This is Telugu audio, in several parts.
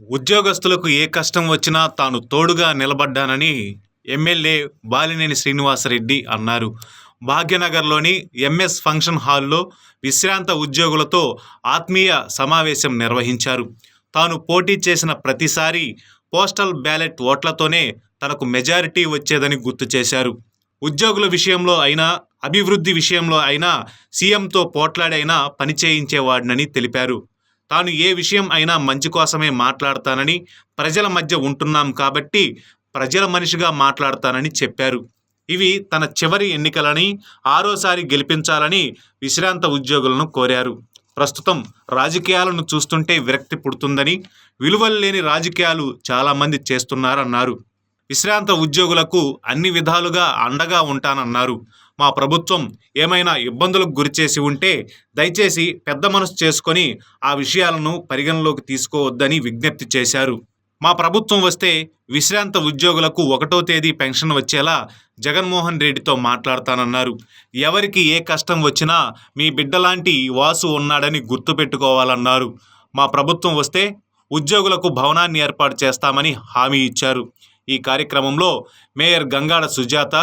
ఉద్యోగస్తులకు ఏ కష్టం వచ్చినా తాను తోడుగా నిలబడ్డానని ఎమ్మెల్యే బాలినేని శ్రీనివాసరెడ్డి అన్నారు. భాగ్యనగర్లోని ఎంఎస్ ఫంక్షన్ హాల్లో విశ్రాంత ఉద్యోగులతో ఆత్మీయ సమావేశం నిర్వహించారు. తాను పోటీ చేసిన ప్రతిసారి పోస్టల్ బ్యాలెట్ ఓట్లతోనే తనకు మెజారిటీ వచ్చేదని గుర్తు చేశారు. ఉద్యోగుల విషయంలో అయినా అభివృద్ధి విషయంలో అయినా సీఎంతో పోట్లాడైనా పని చేయించేవాడినని తెలిపారు. తాను ఏ విషయం అయినా మంచి కోసమే మాట్లాడతానని ప్రజల మధ్య ఉంటున్నాం కాబట్టి ప్రజల మనిషిగా మాట్లాడతానని చెప్పారు. ఇవి తన చివరి ఎన్నికలని ఆరోసారి గెలిపించాలని విశ్రాంత ఉద్యోగులను కోరారు. ప్రస్తుతం రాజకీయాలను చూస్తుంటే విరక్తి పుడుతుందని విలువలు లేని రాజకీయాలు చాలామంది చేస్తున్నారన్నారు. విశ్రాంత ఉద్యోగులకు అన్ని విధాలుగా అండగా ఉంటానన్నారు. మా ప్రభుత్వం ఏమైనా ఇబ్బందులకు గురిచేసి ఉంటే దయచేసి పెద్ద మనసు చేసుకొని ఆ విషయాలను పరిగణలోకి తీసుకోవద్దని విజ్ఞప్తి చేశారు. మా ప్రభుత్వం వస్తే విశ్రాంత ఉద్యోగులకు ఒకటో తేదీ పెన్షన్ వచ్చేలా జగన్మోహన్ రెడ్డితో మాట్లాడతానన్నారు. ఎవరికి ఏ కష్టం వచ్చినా మీ బిడ్డలాంటి వాసు ఉన్నాడని గుర్తుపెట్టుకోవాలన్నారు. మా ప్రభుత్వం వస్తే ఉద్యోగులకు భవనాన్ని ఏర్పాటు చేస్తామని హామీ ఇచ్చారు. ఈ కార్యక్రమంలో మేయర్ గంగాడ సుజాత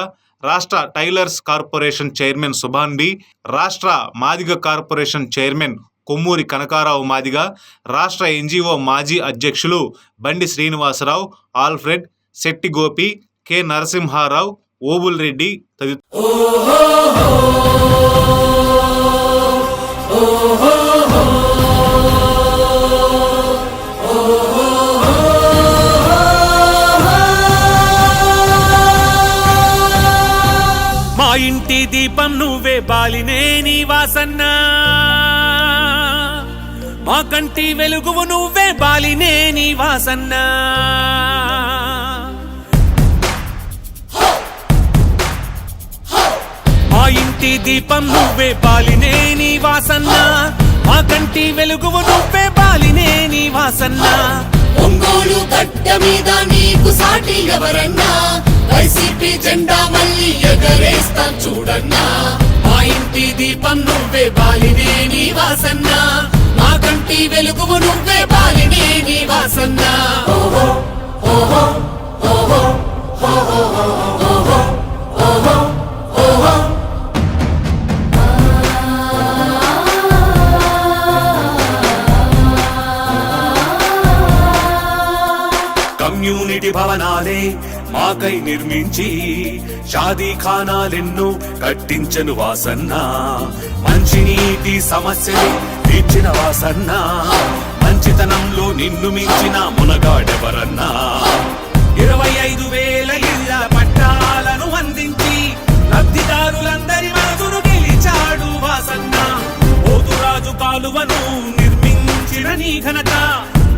రాష్ట్ర టైలర్స్ కార్పొరేషన్ చైర్మన్ సుభాన్బి రాష్ట్ర మాదిగ కార్పొరేషన్ చైర్మన్ కొమ్మూరి కనకారావు మాదిగ రాష్ట్ర ఎన్జిఓ మాజీ అధ్యక్షులు బండి శ్రీనివాసరావు ఆల్ఫ్రెడ్ శెట్టి గోపి కె నరసింహారావు ఓబుల్ రెడ్డి తదితరులు ఇంటి దీపం నువ్వే బాలినే నీ వాసన్న మా కంటి వెలుగువు నువ్వే బాలినే నీ వాసన్న మా ఇంటి దీపం నువ్వే బాలినే నీ వాసన్న మా కంటి వెలుగువు నువ్వే బాలినే నీ వాసన్న ఒంగోలు గడ్డ మీద నీకు సాటి ఎవరన్నా? వైసీపీ జెండా మళ్ళీ ఎగరేస్తాం చూడన్నా. మా ఇంటి దీపం నువ్వే బాలినే నీ వాసన్న. మా కంటి వెలుగు నువ్వే బాలినే నీ వాసన్న. ఓహో ఓహో ఓహో ఓహో. మాకై నిర్మించి షాదీ ఖానాలెన్నో కట్టించను వాసన్న. మంచినీటి సమస్యని తీర్చిన వాసన్న. మంచితనంలో నిన్ను మించిన మునగాడెవరన్నా. ఇరవై ఐదు వేల ఇళ్ళ పట్టాలను అందించి లబ్ధిదారులందరి మనసును గెలిచాడు వాసన్న. పోతురాజు కాలువను నిర్మించిన నీ ఘనత.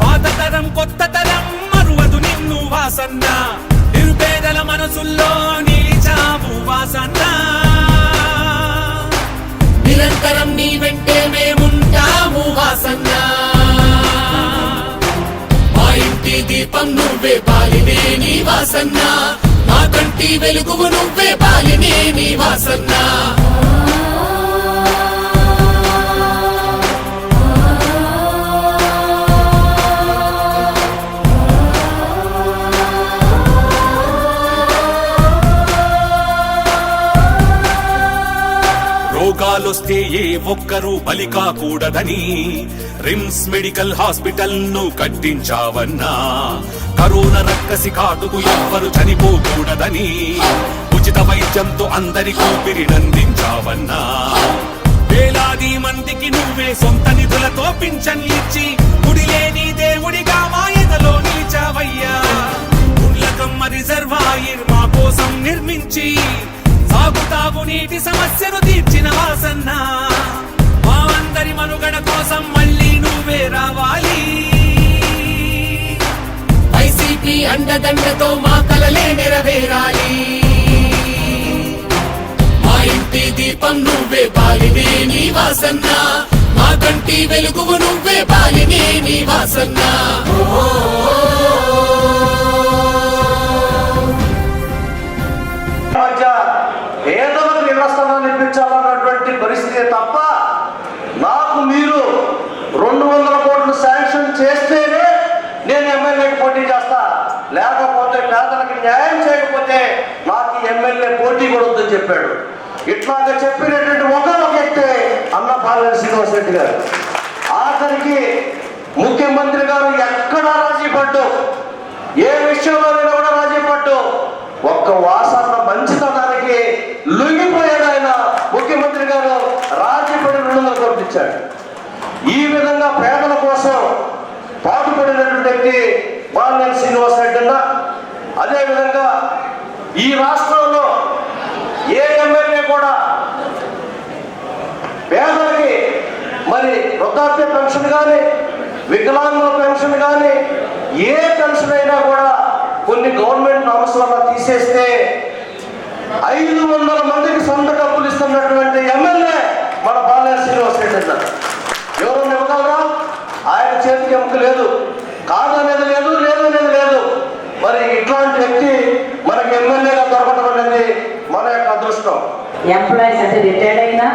పాత తరం కొత్త తరం మరువదు నిన్ను వాసన్నా. మనసుల్లో నిలిచావు వాసన్న నిరంతరం నీ వెంటే మేముంటాము వాసన్న మా ఇంటి దీపం నువ్వే పాలినే నీ వాసన్న మా కంటి వెలుగు నువ్వే పాలినే నీ వాసన్నా రోగాలొస్తే ఏ ఒక్కరూ బలి కాకూడదని రిమ్స్ మెడికల్ హాస్పిటల్ను కట్టించావన్నా. కరోనా రక్కసి కాటుకు ఎవ్వరు చనిపోకూడదని ఉచిత వైద్యంతో అందరి ఊపిరినందించావన్నా. వేలాది మందికి నువ్వే సొంత నిధులతో పింఛన్లు ఇచ్చి గుడి దేవుడిగా మాయదలో నిలిచావయ్యా. గుండ్లకమ్మ రిజర్వాయర్ మా కోసం నిర్మించి సాగుతాగు నీటి సమస్యను తీర్చిన వాసన్న. మా అందరి మనుగడ కోసం మళ్ళీ నువ్వే రావాలి. వైసీపీ అండదండతో మా కలలే నెరవేరాలి. మా ఇంటి దీపం నువ్వే పాలినే నీ వాసన్న. మా కంటి వెలుగు నువ్వే పాలినే నీ వాసన్న. ఓ చేస్తే తప్ప నాకు మీరు రెండు వందల కోట్లు శాంక్షన్ చేస్తేనే నేను ఎమ్మెల్యేకి పోటీ చేస్తా. లేకపోతే పేదలకు న్యాయం చేయకపోతే నాకు ఎమ్మెల్యే పోటీ కూడా వద్దని చెప్పాడు. ఇట్లాగా చెప్పినటువంటి ఒక వ్యక్తి అన్న పాలన శ్రీనివాస్ రెడ్డి గారు. ఆఖరికి ముఖ్యమంత్రి గారు ఎక్కడ రాజీ పడ్డు ఏ విషయంలోనైనా కూడా రాజీ పడ్డు ఒక్క వాసన మంచిది లొంగిపోయాడు ఆయన ముఖ్యమంత్రి గారు రాజీ పడి రెండు వందల కోట్లు ఇచ్చాడు ఈ విధంగా పేదల కోసం పాటుపడినటువంటి వ్యక్తి బాలినేని శ్రీనివాస్ రెడ్డి అన్న. అదేవిధంగా ఈ రాష్ట్రంలో ఏ ఎమ్మెల్యే కూడా పేదలకి మరి వృద్ధాప్య పెన్షన్ కానీ వికలాంగుల పెన్షన్ కానీ ఏ పెన్షన్ అయినా కూడా కొన్ని గవర్నమెంట్ నామ్స్ వల్ల తీసేస్తే ఐదు వందల మందికి సొంత డబ్బులు ఇస్తున్నటువంటి ఎమ్మెల్యే మన బాలయ్య శ్రీనివాస్ రెడ్డి అన్నారు ఎవరు ఇవ్వగలరా ఆయన చేతికి ఎముక లేదు కాదనేది లేదు లేదు అనేది లేదు. మరి ఇట్లాంటి వ్యక్తి మనకి ఎమ్మెల్యేగా దొరకడం అనేది మన యొక్క అదృష్టం. ఎంప్లాయీస్ అంటే రిటైర్డ్ అయినా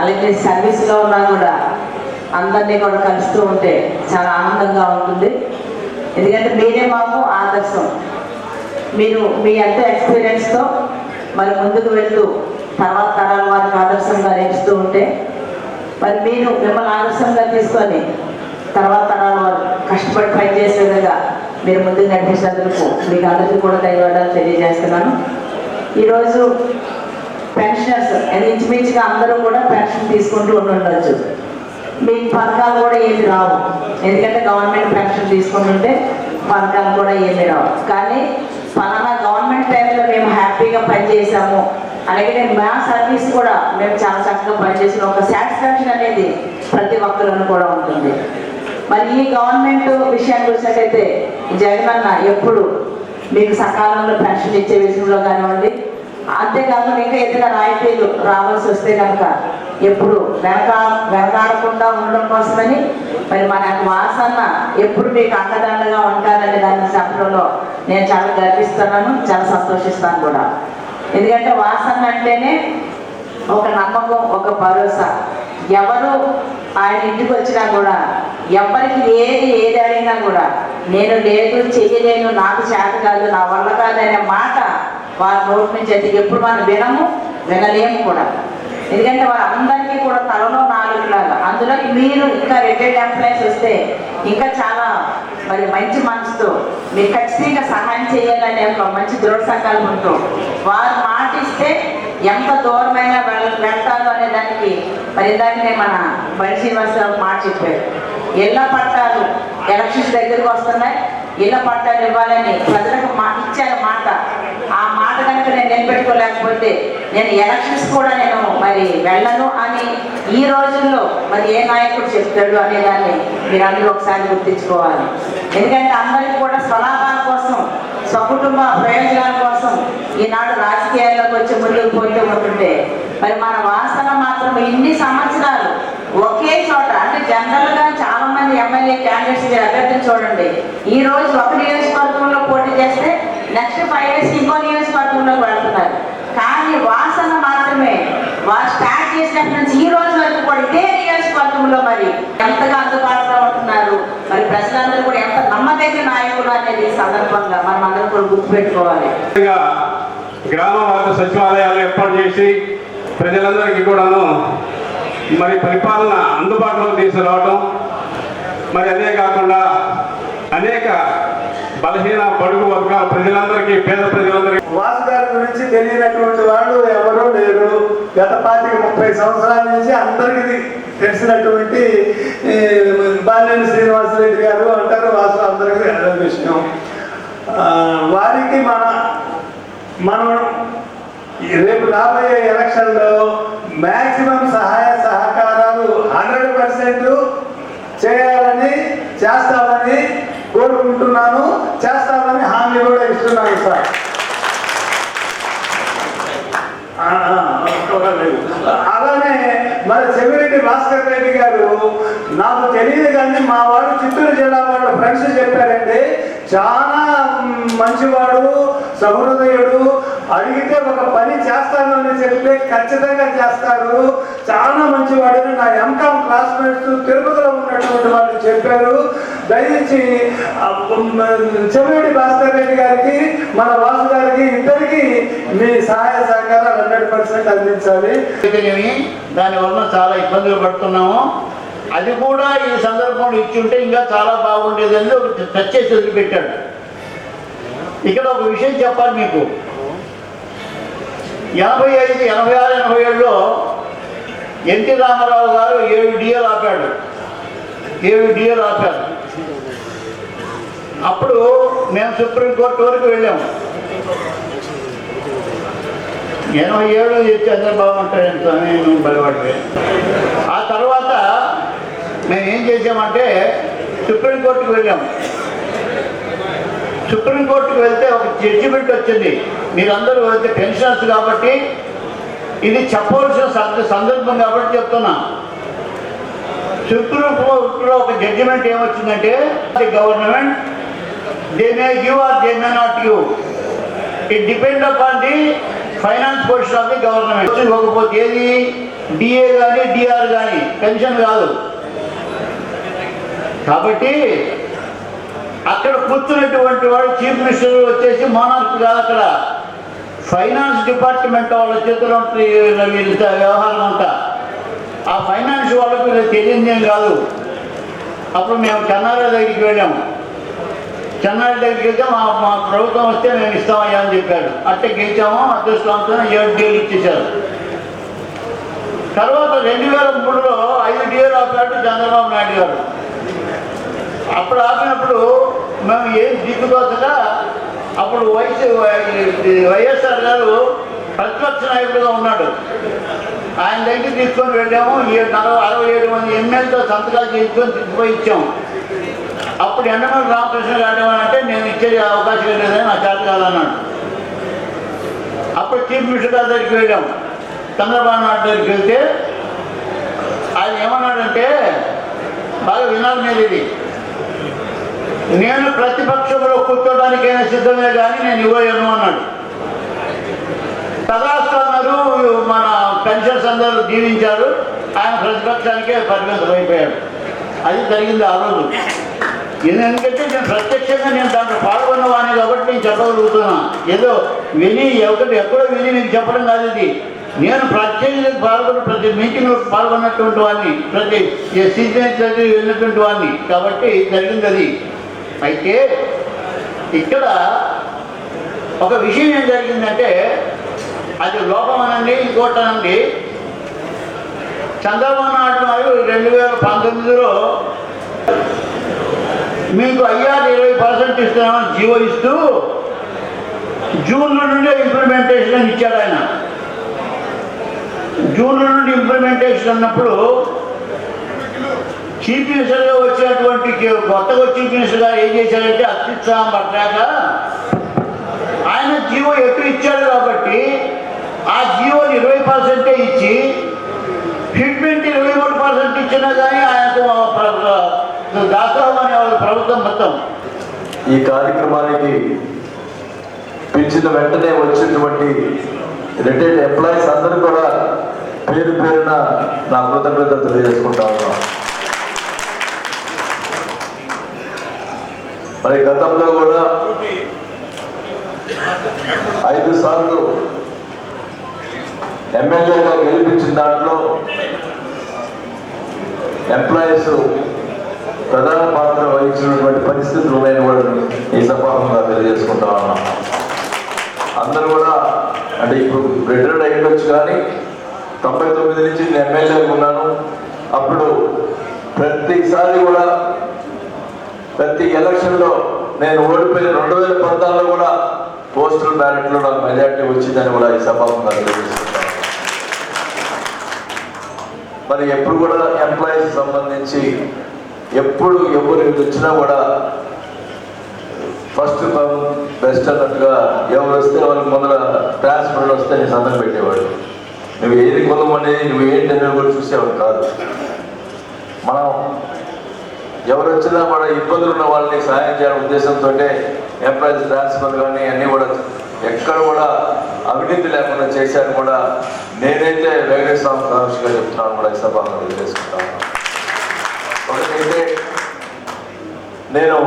అలాగే సర్వీస్లో ఉన్నా కూడా అందరినీ కూడా కలుస్తూ ఉంటే చాలా ఆనందంగా ఉంటుంది. ఎందుకంటే మీరే మాకు ఆదర్శం. మీరు మీ అంత ఎక్స్పీరియన్స్తో మరి ముందుకు వెళ్తూ తర్వాత తరాల వారికి ఆదర్శంగా నేర్చుతూ ఉంటే మరి మీరు మిమ్మల్ని ఆదర్శంగా తీసుకొని తర్వాత తరాల వారు కష్టపడి పని చేసే విధంగా మీరు ముందుకు నడిపించినందుకు మీకు అందరికీ కూడా ధన్యవాదాలు తెలియజేస్తున్నాను. ఈరోజు పెన్షనర్స్ ఇంచుమించుగా అందరూ కూడా పెన్షన్ తీసుకుంటూ ఉండి ఉండొచ్చు. మీకు పథకాలు కూడా ఏమి రావు. ఎందుకంటే గవర్నమెంట్ పెన్షన్ తీసుకుంటుంటే పథకాలు కూడా ఏమి రావు. కానీ పలానా గవర్నమెంట్ టైంలో మేము హ్యాపీగా పనిచేసాము అలాగే మా సర్వీస్ కూడా మేము చాలా చక్కగా పనిచేసిన ఒక సాటిస్ఫాక్షన్ అనేది ప్రతి ఒక్కరిలో కూడా ఉంటుంది. మరి ఈ గవర్నమెంట్ విషయాన్ని చూసినట్టయితే జగనన్న ఎప్పుడు మీకు సకాలంలో పెన్షన్ ఇచ్చే విషయంలో కానివ్వండి అంతేకాకుండా ఇంకా ఇతర రాయితీలు రావాల్సి వస్తే కనుక ఎప్పుడు వెనక వెనకాడకుండా ఉండడం కోసమని మరి మన వాసన్న ఎప్పుడు మీకు అండదండగా ఉంటారనే దాన్ని చెప్పడంలో నేను చాలా గర్విస్తున్నాను చాలా సంతోషిస్తాను కూడా. ఎందుకంటే వాసన అంటేనే ఒక నమ్మకం ఒక భరోసా. ఎవరు ఆయన ఇంటికి వచ్చినా కూడా ఎవరికి ఏది ఏది అడిగినా కూడా నేను లేదు చెయ్యలేను నాకు చేత కాదు నా వల్ల కాదు అనే మాట వారి నోటి నుంచి అయితే ఎప్పుడు మనం వినము వినలేము కూడా. ఎందుకంటే వారు కూడా తలలో నాలుగు లాగా అందులో మీరు ఇంకా రిటైర్డ్ ఎంప్లాయీస్ వస్తే ఇంకా చాలా మరి మంచి మనసుతో మీరు ఖచ్చితంగా సహాయం చేయాలనే ఒక మంచి దృఢ సంకల్పంతో వారు మాటిస్తే ఎంత దూరమైన వెళ్ వెళ్తారు అనే దానికి మరి ఇందాకనే మన బండి శ్రీనివాసరావు మాట చెప్పారు. ఇళ్ళ పట్టాలు ఎలక్షన్స్ దగ్గరకు వస్తున్నాయి ఇళ్ళ పట్టాలు ఇవ్వాలని ప్రజలకు మాట ఇచ్చారు మాట ఆ మాట కనుక నేను లేకపోతే నేను ఎలక్షన్స్ కూడా నేను మరి వెళ్ళను అని ఈ రోజుల్లో మరి ఏ నాయకుడు చెప్తాడు అనే దాన్ని మీరు అందరూ ఒకసారి గుర్తించుకోవాలి. ఎందుకంటే అందరికీ కూడా స్వలాభాల కోసం స్వకుటుంబ ప్రయోజనాల కోసం ఈనాడు రాజకీయాల్లోకి వచ్చి ముందుకు పోతూ ఉంటుంటే మరి మన వాసన మాత్రం ఇన్ని సంవత్సరాలు ఒకే చోట అంటే జనరల్గా చాలా మంది ఎమ్మెల్యే క్యాండిడేట్స్ అభ్యర్థులు చూడండి. ఈ రోజు ఒక నియోజకవర్గంలో పోటీ చేస్తే నెక్స్ట్ ఫైవ్ ఇయర్స్ ఇంకో నియోజకవర్గంలోకి వెళ్తారు కానీ వాసన మాత్రమే వారు స్టార్ట్ చేసినప్పటి నుంచి ఈ రోజు వరకు కూడా ఇదే నియోజకవర్గంలో మరి ఎంతగా అందుబాటులో ఉంటున్నారు? మరి ప్రజలందరూ కూడా ఎంత నమ్మదగిన నాయకుడు అనేది సందర్భంగా మనం అందరం కూడా గుర్తుపెట్టుకోవాలి. గ్రామ వార్త సచివాలయాలు ఏర్పాటు చేసి ప్రజలందరికీ కూడాను మరి పరిపాలన అందుబాటులోకి తీసుకురావటం మరి అదే కాకుండా అనేక బలహీన పడుగు వర్గాల ప్రజలందరికీ పేద ప్రజలందరికీ. వాసు గారి గురించి తెలియనటువంటి వాళ్ళు ఎవరూ లేరు. గత పాతిక ముప్పై సంవత్సరాల నుంచి అందరికీ తెలిసినటువంటి బాలేని శ్రీనివాసరెడ్డి గారు అంటారు వాసు అందరికీ తెలిసిన విషయం. వారికి మన మనం రేపు రాబోయే ఎలక్షన్లో మ్యాక్సిమం సహాయ సహకారాలు హండ్రెడ్ పర్సెంట్ చేయాలని చేస్తామని కోరుకుంటున్నాను కూడా సార్. అలానే మన చెవిరెడ్డి భాస్కర్ రెడ్డి గారు నాకు తెలియదు కానీ మా వాడు చిత్తూరు జిల్లా వాళ్ళ ఫ్రెండ్స్ చెప్పారండి. చాలా మంచివాడు సహృదయుడు అడిగితే ఒక పని చేస్తాను అని చెప్తే ఖచ్చితంగా చేస్తారు. చాలా మంచివాడని నా ఎంకామ్ క్లాస్మేట్స్ తిరుపతిలో ఉన్నటువంటి వాళ్ళు చెప్పారు. దయచేసి ఆ, చెవిరెడ్డి భాస్కర్ రెడ్డి గారికి మన వాసు గారికి ఇద్దరికి మీ సహాయ సహకారాలు హండ్రెడ్ పర్సెంట్ అందించాలి. దానివల్ల చాలా ఇబ్బందులు పడుతున్నాము. అది కూడా ఈ సందర్భంలో ఇచ్చుంటే ఇంకా చాలా బాగుండేదని ఒక టచ్ చేసి వదిలిపెట్టాడు ఇక్కడ ఒక విషయం చెప్పాలి మీకు. యాభై ఐదు ఎనభై ఆరు ఎనభై ఏడులో ఎన్టీ రామారావు గారు ఏడు డిఎల్ ఆపాడు. ఏడు డిఎల్ ఆపాడు. అప్పుడు మేము సుప్రీంకోర్టు వరకు వెళ్ళాము ఎనభై ఏడు చంద్రబాబు ఉంటాయంత నేను బలపడి ఆ తర్వాత మేము ఏం చేసామంటే సుప్రీంకోర్టుకు వెళ్ళాం. సుప్రీంకోర్టుకు వెళ్తే ఒక జడ్జిమెంట్ వచ్చింది. మీరందరూ వెళ్తే పెన్షనర్స్ కాబట్టి ఇది చెప్పవలసిన సందర్భం కాబట్టి చెప్తున్నా. సుప్రీంకోర్టులో ఒక judgement ఏమొచ్చిందంటే the government they may give or they may not give it depend upon the finance position of the government ఇవ్వకపోతే ఏది డిఏ కానీ డిఆర్ కానీ పెన్షన్ కాదు. కాబట్టి అక్కడ కూర్చున్నటువంటి వాడు చీఫ్ మినిస్టర్ వచ్చేసి మోనార్క్ కాదు అక్కడ. ఫైనాన్స్ డిపార్ట్మెంట్ వాళ్ళ చేతిలో వ్యవహారం అంతా. ఆ ఫైనాన్స్ వాళ్ళకు తెలియదు కాదు. అప్పుడు మేము చెన్నారా దగ్గరికి వెళ్ళాము. చెన్నారి దగ్గరికి వెళ్తే మా మా ప్రభుత్వం వస్తే మేము ఇస్తామయ్యా అని చెప్పాడు అట్టే గెలిచాము అదృష్టంతో ఏడు డీలు ఇచ్చేశారు. తర్వాత రెండు వేల మూడులో ఐదు డీలు ఆపాడు చంద్రబాబు నాయుడు గారు. అప్పుడు ఆపినప్పుడు మేము ఏం దిక్కుదోచక అప్పుడు వైసీ వైఎస్ఆర్ గారు ప్రతిపక్ష నాయకుడిగా ఉన్నాడు. ఆయన దగ్గర తీసుకొని వెళ్ళాము ఏడు నలభై అరవై ఏడు మంది ఎమ్మెల్యేతో సంతకాలు చేసుకొని తీసుకుపోయి ఇచ్చాము అప్పుడు ఎండమూరి రామకృష్ణ గారు అంటే నేను ఇచ్చే అవకాశం లేదని నా చేత కాదన్నాడు. అప్పుడు చీఫ్ మినిస్టర్ గారి దగ్గరికి వెళ్ళాం. చంద్రబాబు నాయుడు దగ్గరికి వెళ్తే ఆయన ఏమన్నాడంటే బాగా వినాలి మీరు ఇది నేను ప్రతిపక్షంలో కూర్చోడానికైనా సిద్ధమే కానీ నేను ఇవ్వలేను అన్నాడు. తదాస్తు మన పెన్షన్స్ అందరూ జీవించారు ఆయన ప్రతిపక్షానికే పరిమితం అయిపోయాడు అది జరిగింది ఆ రోజు. ఎందుకంటే నేను ప్రత్యక్షంగా నేను దాంట్లో పాల్గొన్నవాడిని కాబట్టి నేను చెప్పగలుగుతున్నా. ఏదో విని ఎవరి ఎక్కడో విని మీకు చెప్పడం కాదు ఇది. నేను ప్రత్యేకంగా పాల్గొన్న ప్రతి మీటింగ్లో పాల్గొన్నటువంటి వాడిని ప్రతి సీజన్ చదివి వెళ్ళినటువంటి వాడిని కాబట్టి జరిగింది అది. అయితే ఇక్కడ ఒక విషయం ఏం జరిగిందంటే అది లోపం అనండి ఇంకోటి అనండి చంద్రబాబు నాయుడు గారు రెండు వేల పంతొమ్మిదిలో మీకు అయ్యారు ఇరవై పర్సెంట్ ఇస్తున్నామని జీవో ఇస్తూ జూన్లో నుండే ఇంప్లిమెంటేషన్ అని ఇచ్చాడు ఆయన. జూన్లో నుండి ఇంప్లిమెంటేషన్ అన్నప్పుడు చీఫ్ మినిస్టర్గా వచ్చినటువంటి కొత్తగా చీఫ్ మినిస్టర్గా ఏం చేశారంటే అత్యుత్సాహం పడ్డాక ఆయన జీవో ఎటు ఇచ్చాడు కాబట్టి ఆ జీవోని ఇరవై పర్సెంటే ఇచ్చి ఫిట్మెంట్ ఇరవై మూడు పర్సెంట్ ఇచ్చినా కానీ ఆయనకు దాసోహం అనే వాళ్ళ ప్రభుత్వం మొత్తం. ఈ కార్యక్రమానికి పిలిచిన వెంటనే వచ్చినటువంటి రిటైర్డ్ ఎంప్లాయీస్ అందరూ కూడా పేరు పేరున నా కృతజ్ఞతలు తెలియజేసుకుంటా ఉన్నాను. మరి గతంలో కూడా ఐదు సార్లు ఎమ్మెల్యేగా గెలిపించిన దాంట్లో ఎంప్లాయీస్ ప్రధాన పాత్ర వహించినటువంటి పరిస్థితులు ఉన్నాయని కూడా ఈ సభాముగా తెలియజేసుకుంటా ఉన్నాం. అందరూ కూడా అంటే ఇప్పుడు రిటైర్డ్ అయ్యొచ్చు కానీ తొంభై తొమ్మిది నుంచి నేను ఎమ్మెల్యేగా ఉన్నాను. అప్పుడు ప్రతిసారి కూడా ప్రతి ఎలక్షన్లో నేను ఓడిపోయిన రెండు వేల పంతొమ్మిదిలో కూడా పోస్టల్ బ్యాలెట్లో నాకు మెజార్టీ వచ్చిందని కూడా ఈ సభాముగా మరి ఎప్పుడు కూడా ఎంప్లాయీస్ సంబంధించి ఎప్పుడు ఎవరు వచ్చినా కూడా ఫస్ట్ బెస్ట్ అన్నట్టుగా ఎవరు వస్తే వాళ్ళకి ముందర ట్రాన్స్ఫర్ వస్తే నేను సందం పెట్టేవాడు నువ్వు ఏది కొనమనేది నువ్వు ఏంటి అనేది కూడా చూసేవాడు కాదు. మనం ఎవరు వచ్చినా కూడా ఇబ్బందులు ఉన్న వాళ్ళని సహాయం చేయాలనే ఉద్దేశంతో ఎంప్లాయీస్ ట్రాన్స్ఫర్ కానీ అన్నీ కూడా ఎక్కడ కూడా అవినీతి లేకుండా చేశారు కూడా నేనైతే వెంకటేశ్వర సాక్షిగా చెప్తున్నాను కూడా ఈ వదిలేసుకుంటాను ఒకటైతే నేను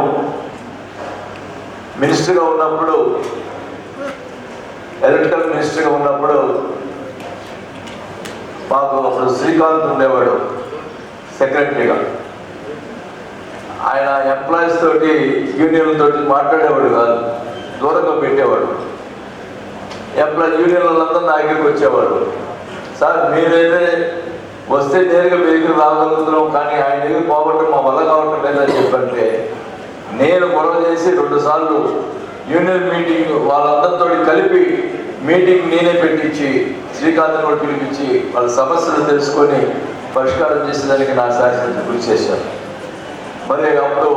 మినిస్టర్గా ఉన్నప్పుడు ఎలక్ట్రికల్ మినిస్టర్గా ఉన్నప్పుడు మాకు అప్పుడు శ్రీకాంత్ ఉండేవాడు సెక్రటరీగా. ఆయన ఎంప్లాయీస్ తోటి యూనియన్ తోటి మాట్లాడేవాడు కాదు. దూరంగా పెట్టేవాడు. ఎంప్లాయీ యూనియన్ వాళ్ళంతా నా దగ్గరికి వచ్చేవాడు సార్ మీరైతే వస్తే నేరుగా మీ దగ్గర రాగలుగుతున్నాం కానీ ఆయన దగ్గర పోగొట్టడం మా వల్ల కావటం లేదని చెప్పంటే నేను గొడవ చేసి రెండు సార్లు యూనియన్ మీటింగ్ వాళ్ళందరితో కలిపి మీటింగ్ నేనే పెట్టించి శ్రీకాంత్ కూడా పిలిపించి వాళ్ళ సమస్యలు తెలుసుకొని పరిష్కారం చేసేదానికి నా శాస్త్రం కృషి చేశాను. మరి అప్పుడు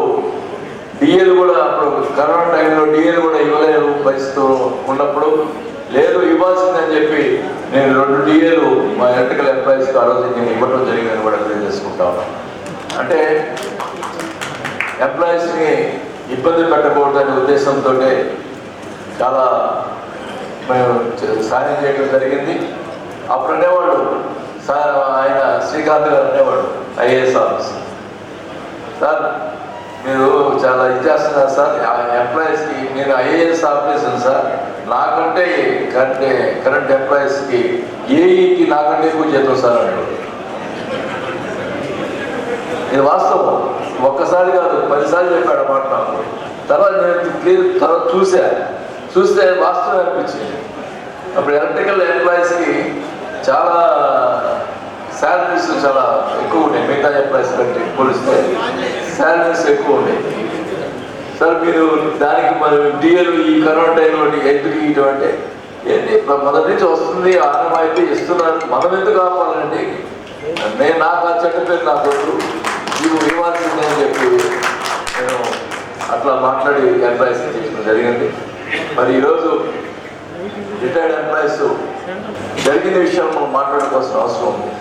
డిఎల్ కూడా అప్పుడు కరోనా టైంలో డిఎల్ కూడా ఇవ్వలేదు పరిస్థితి ఉన్నప్పుడు లేదు ఇవ్వాల్సిందని చెప్పి నేను రెండు డిఏలు మా ఎలక్ట్రికల్ ఎంప్లాయీస్కి ఆ రోజు నేను ఇవ్వడం జరిగిందని కూడా తెలియజేసుకుంటా ఉన్నాను అంటే ఎంప్లాయీస్ని ఇబ్బంది పెట్టకూడదనే ఉద్దేశంతో చాలా మేము సాయం చేయడం జరిగింది. అప్పుడు అనేవాళ్ళు సార్ ఆయన శ్రీకాంత్ గారు అనేవాడు ఐఏఎస్ ఆఫీసర్. సార్ మీరు చాలా ఇది చేస్తున్నారు సార్. ఆ ఎంప్లాయీస్కి మీరు ఐఏఎస్ ఆఫీసర్ సార్. నాకంటే కరెంట్ కరెంట్ ఎంప్లాయీస్కి ఏఈకి నాకంటే ఎక్కువ జీతం సార్ అంటారు ఇది వాస్తవం. ఒక్కసారి కాదు పదిసార్లు చెప్పాడు మాట నాకు. తర్వాత నేను క్లియర్ తర్వాత చూసా. చూస్తే వాస్తవం అనిపించింది. అప్పుడు ఎలక్ట్రికల్ ఎంప్లాయీస్కి చాలా శాలరీస్ చాలా ఎక్కువ ఉన్నాయి మిగతా ఎంప్లాయీస్ కంటే పోలిస్తే శాలరీస్ ఎక్కువ ఉన్నాయి సార్ మీరు దానికి మరి డిఎల్ ఈ కరోనా టైంలో ఎందుకు ఇవ్వడం అంటే ఏంటి? ఇప్పుడు మొదటి నుంచి వస్తుంది ఆనమైతే ఇస్తున్నారు. మనం ఎందుకు ఆపాలండి? నేను నాకు ఆ చెడ్డ పేరు నాకు నీవు ఇవ్వాల్సిందే అని చెప్పి నేను అట్లా మాట్లాడి ఎంప్లాయీస్ చేయడం జరిగింది. మరి ఈరోజు రిటైర్డ్ ఎంప్లాయీస్ జరిగిన విషయం మనం మాట్లాడుకోవాల్సిన అవసరం ఉంది.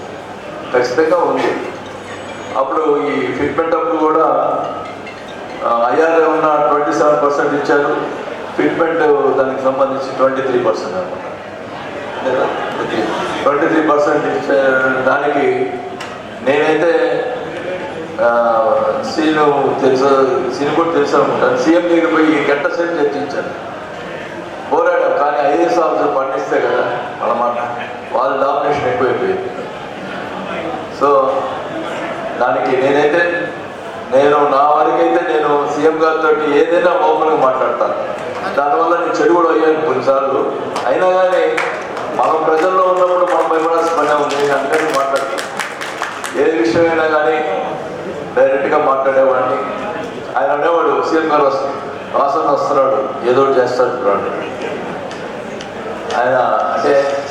ఖచ్చితంగా ఉంది. అప్పుడు ఈ ఫిట్మెంట్ అప్పుడు కూడా ఐఆర్ఏ ఉన్న ట్వంటీ సెవెన్ పర్సెంట్ ఇచ్చారు. ఫిట్మెంట్ దానికి సంబంధించి ట్వంటీ త్రీ పర్సెంట్ అనమాట ట్వంటీ త్రీ. పర్సెంట్ ఇచ్చే దానికి నేనైతే సీను తెలుసు సీను కూడా తెలుసు అనుకుంటాను సీఎం దగ్గర పోయి గంట సేపు చర్చించాను. పోరాడాం కానీ ఐఏఎస్ ఆఫీసర్ పండిస్తే కదా మన మాట వాళ్ళ డామినేషన్ ఎక్కువైపోయింది. సో దానికి నేనైతే నేను నా వరకైతే నేను సీఎం గారితో ఏదైనా ఓపెన్గా మాట్లాడతాను. దానివల్ల నేను చెడు కూడా అయ్యాను కొన్నిసార్లు. అయినా కానీ మనం ప్రజల్లో ఉన్నప్పుడు మనం భయపడాల్సిన పని ఉంది. నేను అందరినీ మాట్లాడతాను. ఏ విషయమైనా కానీ డైరెక్ట్గా మాట్లాడేవాడిని. ఆయన అనేవాడు సీఎం గారు వస్తుంది వాసన వస్తున్నాడు. ఏదో ఒకటి చేస్తాడు చూడండి. ఆయన అంటే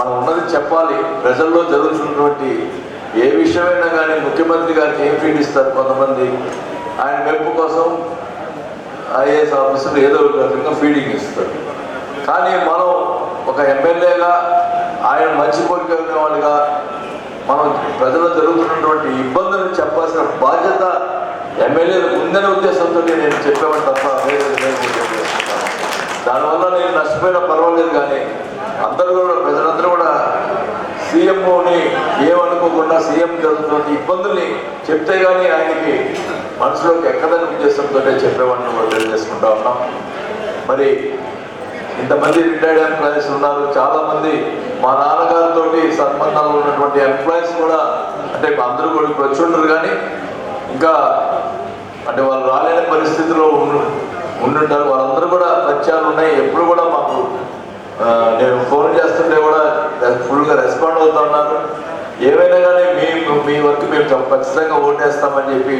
మనం ఉన్నది చెప్పాలి. ప్రజల్లో జరుగుతున్నటువంటి ఏ విషయమైనా కానీ ముఖ్యమంత్రి గారికి ఏం ఫీడ్ ఇస్తారు కొంతమంది? ఆయన మెప్పు కోసం ఐఏఎస్ ఆఫీసర్లు ఏదో ఒక రకంగా ఫీడింగ్ ఇస్తారు. కానీ మనం ఒక ఎమ్మెల్యేగా ఆయన మంచి కోరిక వాళ్ళుగా మనం ప్రజలు జరుగుతున్నటువంటి ఇబ్బందులు చెప్పాల్సిన బాధ్యత ఎమ్మెల్యేలు ఉందనే ఉద్దేశంతో నేను చెప్పేవాడు తప్ప వేరే దానివల్ల నేను నష్టపోయినా పర్వాలేదు కానీ అందరూ కూడా ప్రజలందరూ కూడా సీఎంఓని ఏమనుకోకుండా సీఎం జరుగుతున్న ఇబ్బందుల్ని చెప్తే కానీ ఆయనకి మనసులోకి ఎక్కదని ఉద్దేశంతో చెప్పేవాడిని కూడా తెలియజేసుకుంటా ఉన్నాం. మరి ఇంతమంది రిటైర్డ్ ఎంప్లాయీస్ ఉన్నారు. చాలా మంది మా నాన్నగారితో సంబంధాలు ఉన్నటువంటి ఎంప్లాయీస్ కూడా అంటే అందరూ కూడా ఇప్పుడు వచ్చి ఉండరు కానీ ఇంకా అంటే వాళ్ళు రాలేని పరిస్థితిలో ఉండు ఉండుంటారు. వాళ్ళందరూ కూడా పరిచయాలు ఉన్నాయి. ఎప్పుడు కూడా మాకు నేను ఫోన్ చేస్తుంటే కూడా ఫుల్గా రెస్పాండ్ అవుతా ఉన్నాను ఏమైనా కానీ మీ మీ వర్క్ మేము ఖచ్చితంగా ఓటేస్తామని చెప్పి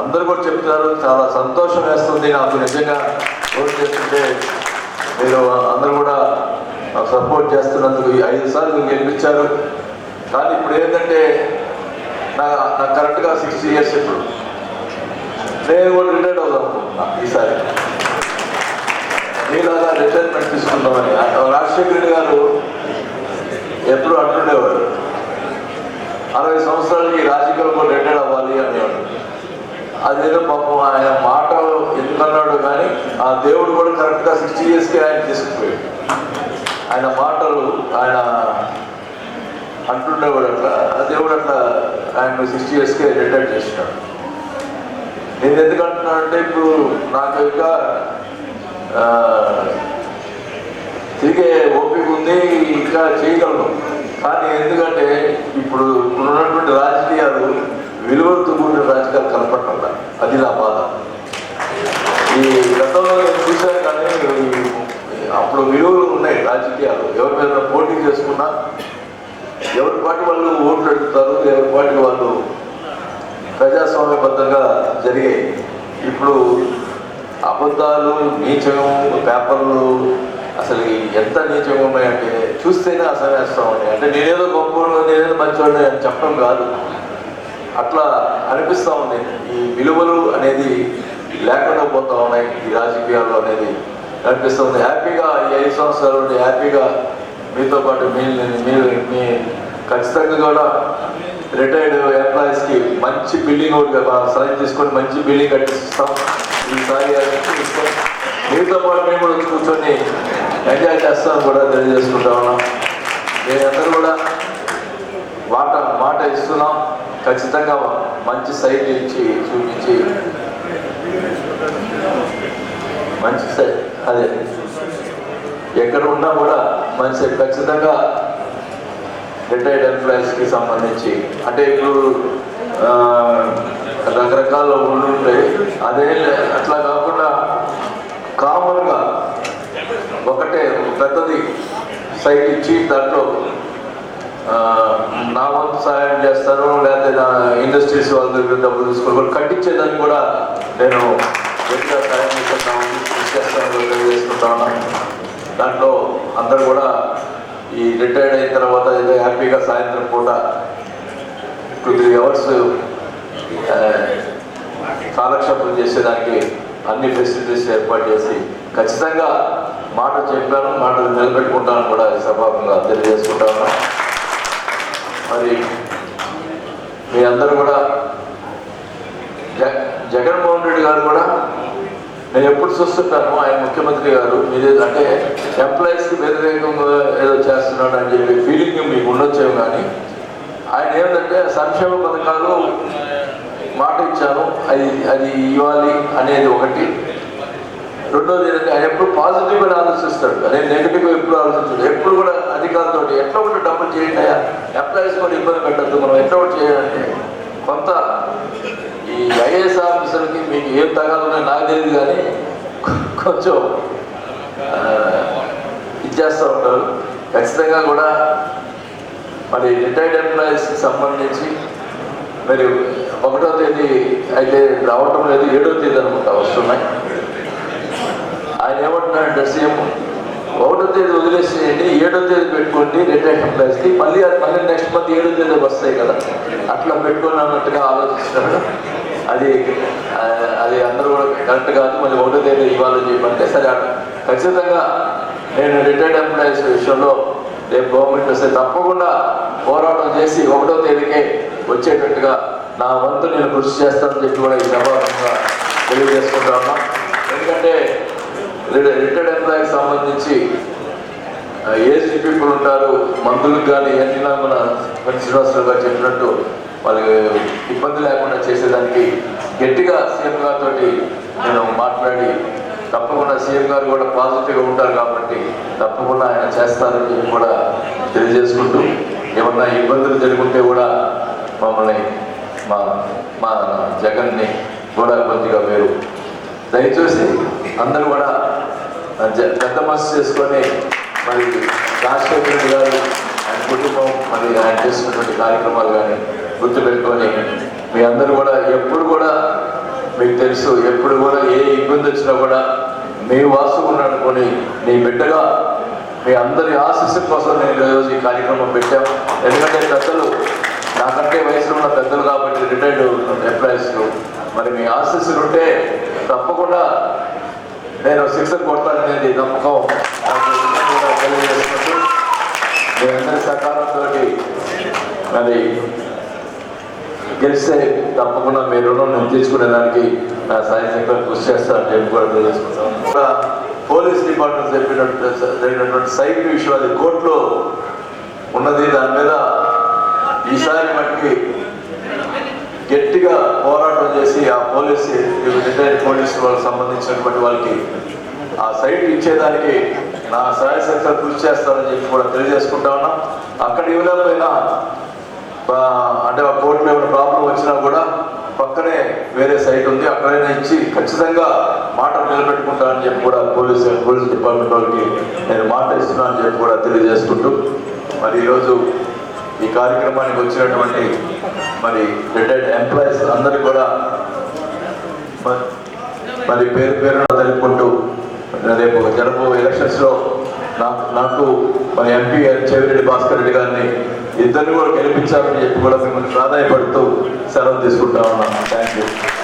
అందరూ కూడా చెప్తున్నారు. చాలా సంతోషం వేస్తుంది నాకు నిజంగా ఓట్ చేస్తుంటే. మీరు అందరూ కూడా నాకు సపోర్ట్ చేస్తున్నందుకు ఐదు సార్లు గెలిపించారు. కానీ ఇప్పుడు ఏంటంటే నా నాకు కరెక్ట్గా సిక్స్టీ ఇయర్స్ ఇప్పుడు. నేను కూడా రిటైర్డ్ అవుదాం ఈసారి. మీలాగా రిటైర్మెంట్ తీసుకుందామని రాజశేఖర రెడ్డి గారు ఎప్పుడు అంటుండేవారు. అరవై సంవత్సరాలకి రాజకీయాల్లో రిటైర్డ్ అవ్వాలి అనేవాడు అదేదో పాపం ఆయన మాట ఎందుకన్నాడు కానీ ఆ దేవుడు కూడా కరెక్ట్గా సిక్స్టీ ఇయర్స్కి ఆయన తీసుకుపోయాడు. ఆయన మాటలు ఆయన అంటుండేవాడు అట్లా. ఆ దేవుడు అట్లా ఆయన సిక్స్టీ ఇయర్స్కి రిటైర్ చేసినాడు. నేను ఎందుకు అంటున్నానంటే ఇప్పుడు నాకు ఇంకా తిరిగే ఓపిక ఉంది ఇంకా చేయగలను. కానీ ఎందుకంటే ఇప్పుడు ఉన్నటువంటి రాజకీయాలు విలువలతో కూడిన రాజకీయాలు కనపడటం అది నా బాధ. ఈ గతంలో నేను చూశాను కానీ అప్పుడు విలువలు ఉన్నాయి రాజకీయాలు. ఎవరి మీద పోటీ చేసుకున్నా ఎవరి పాటి వాళ్ళు ఓట్లు అడుగుతారు ఎవరి పాటి వాళ్ళు ప్రజాస్వామ్యబద్ధంగా జరిగాయి. ఇప్పుడు అబద్ధాలు నీచము పేపర్లు అసలు ఎంత నీచంగా ఉన్నాయంటే చూస్తేనే అసహేస్తా ఉన్నాయి అంటే నేనేదో గొప్పవాడు నేనేదో మంచివాడిని అని చెప్పడం కాదు. అట్లా అనిపిస్తూ ఉంది. ఈ విలువలు అనేది లేకుండా పోతా ఉన్నాయి. ఈ రాజకీయాల్లో అనేది అనిపిస్తుంది హ్యాపీగా ఈ ఐదు సంవత్సరాలు హ్యాపీగా మీతో పాటు మీ మీరు మీ ఖచ్చితంగా కూడా రిటైర్డ్ ఎంప్లాయీస్కి మంచి బిల్డింగ్ ఒకటి సైన్ తీసుకొని మంచి బిల్డింగ్ కట్టిస్తాం. ఈసారి మీతో పాటు మేము కూడా కూర్చొని ఎంజాయ్ చేస్తాం కూడా తెలియజేసుకుంటా ఉన్నాం. మీరందరూ కూడా మాట మాట ఇస్తున్నాం. ఖచ్చితంగా మంచి సైట్ ఇచ్చి చూపించి మంచి సైట్ అదే ఎక్కడ ఉన్నా కూడా మంచి ఖచ్చితంగా రిటైర్డ్ ఎంప్లాయీస్కి సంబంధించి. అంటే ఇప్పుడు రకరకాల ఊళ్ళు ఉంటాయి. అదే అట్లా కాకుండా కామన్గా ఒకటే పెద్దది సైట్ ఇచ్చి దాంట్లో నా వంతు సహాయం చేస్తాను లేకపోతే నా ఇండస్ట్రీస్ వాళ్ళ దగ్గర డబ్బులు తీసుకొని కట్టించేదానికి కూడా నేను ఎక్కువ సహాయం చేస్తున్నాను కృషి చేస్తాను ఉన్నాను. దాంట్లో అందరు కూడా ఈ రిటైర్డ్ అయిన తర్వాత ఏదో హ్యాపీగా సాయంత్రం పూట టూ త్రీ అవర్స్ కాలక్షేపం చేసేదానికి అన్ని ఫెసిలిటీస్ ఏర్పాటు చేసి ఖచ్చితంగా మాట చెప్పాను మాట నిలబెట్టుకుంటాను కూడా సభాపంగా తెలియజేసుకుంటాను మరి మీ అందరూ కూడా జగన్మోహన్ రెడ్డి గారు కూడా నేను ఎప్పుడు చూస్తుంటాను ఆయన ముఖ్యమంత్రి గారు మీరు అంటే ఎంప్లాయీస్కి వ్యతిరేకంగా ఏదో చేస్తున్నాడు అని చెప్పి ఫీలింగ్ మీకు ఉండొచ్చేమో కానీ ఆయన ఏంటంటే సంక్షేమ పథకాలు మాట ఇచ్చాను అది అది ఇవ్వాలి అనేది ఒకటి. రెండోది ఏంటంటే ఆయన ఎప్పుడు పాజిటివ్ అని ఆలోచిస్తాడు అదే నెగిటివ్గా ఎప్పుడు ఆలోచించాడు. ఎప్పుడు కూడా అధికారులతో ఎట్లా ఒకటి డబ్బులు చేయండి ఎంప్లాయీస్ కూడా ఇబ్బంది పెట్టద్దు మనం ఎట్లా ఒకటి చేయాలంటే కొంత ఈ ఐఏఎస్ ఆఫీసర్కి మీకు ఏం తగాలున్నాయో నాకు తెలియదు కానీ కొంచెం ఇచ్చేస్తూ ఉంటారు. ఖచ్చితంగా కూడా మరి రిటైర్డ్ ఎంప్లాయీస్కి సంబంధించి మరి ఒకటో తేదీ అయితే రావటం లేదు ఏడో తేదీ అనుకుంటా వస్తున్నాయి. ఆయన ఏమంటున్నాడంటే సీఎం ఒకటో తేదీ వదిలేసేయండి ఏడో తేదీ పెట్టుకోండి రిటైర్డ్ ఎంప్లాయీస్కి. మళ్ళీ మళ్ళీ నెక్స్ట్ మంత్ ఏడో తేదీ వస్తాయి కదా. అట్లా పెట్టుకున్నట్టుగా ఆలోచిస్తున్నాడు. అది అది అందరూ కూడా కరెక్ట్ కాదు. మళ్ళీ ఒకటో తేదీ ఇవ్వాలని చెప్పంటే సరే ఖచ్చితంగా నేను రిటైర్డ్ ఎంప్లాయీస్ విషయంలో రేపు గవర్నమెంట్ వస్తే తప్పకుండా పోరాటం చేసి ఒకటో తేదీకే వచ్చేటట్టుగా నా వంతు నేను కృషి చేస్తానని చెప్పి కూడా ఈ సభాగా తెలియజేసుకుంటా ఎందుకంటే లేదా రిటైర్డ్ ఎంప్లాయీకి సంబంధించి ఏజ్ పీపుల్ ఉంటారు మందులకు కానీ ఎన్నినా మన మన శ్రీనివాసరావు గారు చెప్పినట్టు వాళ్ళకి ఇబ్బంది లేకుండా చేసేదానికి గట్టిగా సీఎం గారితో నేను మాట్లాడి తప్పకుండా సీఎం గారు కూడా పాజిటివ్గా ఉంటారు కాబట్టి తప్పకుండా ఆయన చేస్తారని చెప్పి కూడా తెలియజేసుకుంటూ ఏమన్నా ఇబ్బందులు జరుగుంటే కూడా మమ్మల్ని మా మా జగన్ని కూడా కొద్దిగా మీరు దయచేసి అందరూ కూడా పెద్ద మనసు చేసుకొని మరి రాజశేఖర గారు ఆయన కుటుంబం మరి ఆయన చేసినటువంటి కార్యక్రమాలు కానీ గుర్తు పెట్టుకొని మీ అందరూ కూడా ఎప్పుడు కూడా మీకు తెలుసు ఎప్పుడు కూడా ఏ ఇబ్బంది వచ్చినా కూడా మీ వాసు అనుకొని మీ బిడ్డగా మీ అందరి ఆశీస్సుల కోసం నేను ఈరోజు ఈ కార్యక్రమం పెట్టాం. ఎందుకంటే పెద్దలు నాకంటే వయసులో ఉన్న పెద్దలు కాబట్టి రిటైర్డ్ ఎంప్లాయీస్ మరి మీ ఆశీస్సులు ఉంటే తప్పకుండా నేను శిక్షణ కొడతాననేది నమ్మకం నాకు తెలియజేసుకుంటూ మీ అందరి సకాలంతో మరి గెలిస్తే తప్పకుండా మీ రుణం నేను తీసుకునేదానికి నా సాయం కృషి చేస్తానని చెప్పి కూడా తెలియజేసుకుంటాను. పోలీస్ డిపార్ట్మెంట్ చెప్పినట్టు జరిగినటువంటి సైట్ విషయం అది కోర్టులో ఉన్నది. దాని మీద ఈసారి మట్టి గట్టిగా చేసి ఆ పోలీసు రిటైర్డ్ పోలీసు వాళ్ళకి సంబంధించినటువంటి వాళ్ళకి ఆ సైట్ ఇచ్చేదానికి నా సహాయశక్తులు కృషి చేస్తానని చెప్పి కూడా తెలియజేసుకుంటా ఉన్నాం. అక్కడ ఇవ్వలేకపోయినా ఆ, అంటే ఆ కోర్టులో ఏమైనా ప్రాబ్లం వచ్చినా కూడా పక్కనే వేరే సైట్ ఉంది. అక్కడైనా ఇచ్చి ఖచ్చితంగా మాట నిలబెట్టుకుంటానని చెప్పి కూడా పోలీస్ పోలీస్ డిపార్ట్మెంట్ వాళ్ళకి నేను మాట ఇస్తున్నానని చెప్పి కూడా తెలియజేసుకుంటూ మరి ఈరోజు ఈ కార్యక్రమానికి వచ్చినటువంటి మరి రిటైర్డ్ ఎంప్లాయీస్ అందరికీ కూడా మరి- పేరు పేరున తెలుపుకుంటూ రేపు జరపు ఎలక్షన్స్లో నాకు నాకు మన ఎంపీ చెవిరెడ్డి భాస్కర్ రెడ్డి గారిని ఇద్దరిని కూడా గెలిపించాలని చెప్పి కూడా మిమ్మల్ని ప్రాధాన్యపడుతూ సెలవు తీసుకుంటా ఉన్నాను. Thank you